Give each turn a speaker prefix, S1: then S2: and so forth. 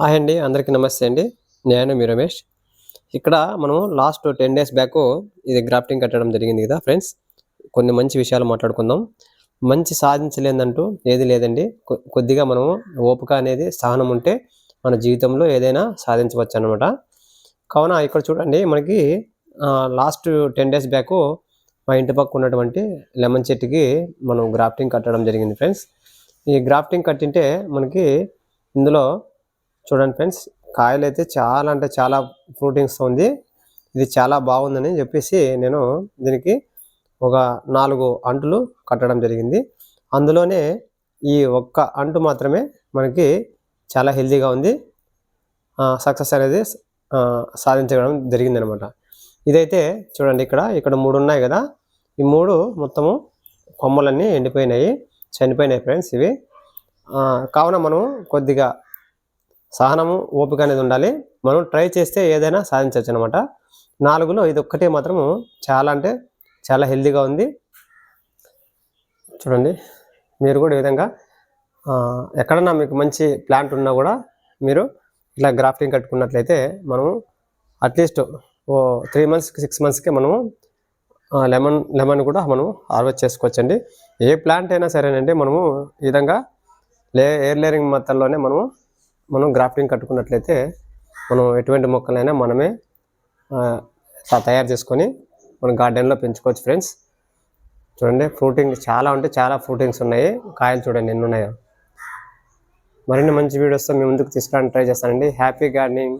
S1: Hi అండి అందరికీ నమస్తే అండి. నేను మీ రమేష్. ఇక్కడ మనము లాస్ట్ టెన్ డేస్ బ్యాక్ ఇది గ్రాఫ్టింగ్ కట్టడం జరిగింది కదా ఫ్రెండ్స్. కొన్ని మంచి విషయాలు మాట్లాడుకుందాం. మంచి సాధించలేదంటూ ఏది లేదండి. కొద్దిగా మనము ఓపిక అనేది సహనం ఉంటే మన జీవితంలో ఏదైనా సాధించవచ్చు అనమాట కావున ఇక్కడ చూడండి మనకి లాస్ట్ టెన్ డేస్ బ్యాక్ మా ఇంటి పక్క ఉన్నటువంటి లెమన్ చెట్టుకి మనం గ్రాఫ్టింగ్ కట్టడం జరిగింది ఫ్రెండ్స్. ఈ గ్రాఫ్టింగ్ కట్టింటే మనకి ఇందులో చూడండి ఫ్రెండ్స్ కాయలు అయితే చాలా అంటే చాలా ఫ్రూటింగ్స్ ఉంది. ఇది చాలా బాగుందని చెప్పేసి నేను దీనికి ఒక నాలుగు అంటులు కట్టడం జరిగింది. అందులోనే ఈ ఒక్క అంటు మాత్రమే మనకి చాలా హెల్తీగా ఉంది. సక్సెస్ అనేది సాధించడం జరిగిందనమాట. ఇదైతే చూడండి ఇక్కడ ఇక్కడ మూడు ఉన్నాయి కదా. ఈ మూడు మొత్తము కొమ్మలన్నీ ఎండిపోయినాయి చనిపోయినాయి ఫ్రెండ్స్ ఇవి. కావున మనం కొద్దిగా సహనము ఓపిక అనేది ఉండాలి. మనం ట్రై చేస్తే ఏదైనా సాధించవచ్చు అనమాట నాలుగులో ఇది ఒక్కటే మాత్రము చాలా అంటే చాలా హెల్దీగా ఉంది. చూడండి. మీరు కూడా ఈ విధంగా ఎక్కడన్నా మీకు మంచి ప్లాంట్ ఉన్నా కూడా మీరు ఇలా గ్రాఫ్టింగ్ కట్టుకున్నట్లయితే మనము అట్లీస్ట్ ఓ త్రీ మంత్స్కి సిక్స్ మంత్స్కి మనము లెమన్ లెమన్ కూడా మనం హార్వెస్ట్ చేసుకోవచ్చండి. ఏ ప్లాంట్ అయినా సరేనండి మనము ఈ విధంగా లే ఎయిర్ లేరింగ్ మొత్తంలోనే మనము మనం గ్రాఫ్టింగ్ కట్టుకున్నట్లయితే మనం ఎటువంటి మొక్కలైనా మనమే తయారు చేసుకొని మన గార్డెన్లో పెంచుకోవచ్చు ఫ్రెండ్స్. చూడండి ఫ్రూటింగ్ చాలా ఉంటే చాలా ఫ్రూటింగ్స్ ఉన్నాయి. కాయలు చూడండి ఎన్ని ఉన్నాయో. మరిన్ని మంచి వీడియోస్తో మీ ముందుకు తీసుకురావడానికి ట్రై చేస్తానండి. Happy gardening.